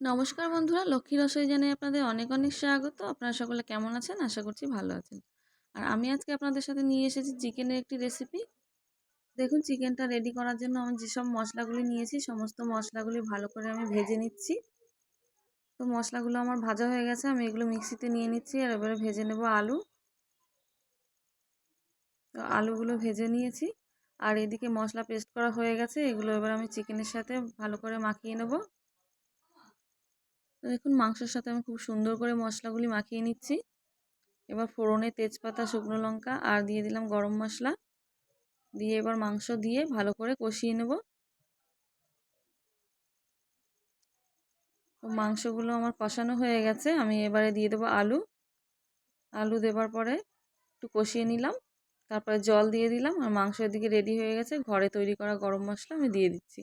নমস্কার বন্ধুরা, লক্ষ্মী রসই জানাই আপনাদের অনেক অনেক স্বাগত। আপনারা সকলে কেমন আছেন? আশা করছি ভালো আছেন। আর আমি আজকে আপনাদের সাথে নিয়ে এসেছি চিকেনের একটি রেসিপি দেখুন চিকেনটা রেডি করার জন্য আমি যেসব মশলাগুলি নিয়েছি, সমস্ত মশলাগুলি ভালো করে আমি ভেজে নিচ্ছি। তো মশলাগুলো আমার ভাজা হয়ে গেছে, আমি এগুলো মিক্সিতে নিয়ে নিচ্ছি আর এবারে ভেজে নেব আলু। তো আলুগুলো ভেজে নিয়েছি। আর এদিকে মশলা পেস্ট করা হয়ে গেছে, এগুলো এবার আমি চিকেনের সাথে ভালো করে মাখিয়ে নেব। দেখুন, মাংসের সাথে আমি খুব সুন্দর করে মশলাগুলি মাখিয়ে নিচ্ছি। এবার ফোড়নে তেজপাতা, শুকনো লঙ্কা আর দিয়ে দিলাম গরম মশলা। দিয়ে এবার মাংস দিয়ে ভালো করে কষিয়ে নেব। মাংসগুলো আমার কষানো হয়ে গেছে। আমি এবারে দিয়ে দেবো আলু। আলু দেবার পরে একটু কষিয়ে নিলাম। তারপরে জল দিয়ে দিলাম আর মাংস এদিকে রেডি হয়ে গেছে। ঘরে তৈরি করা গরম মশলা আমি দিয়ে দিচ্ছি।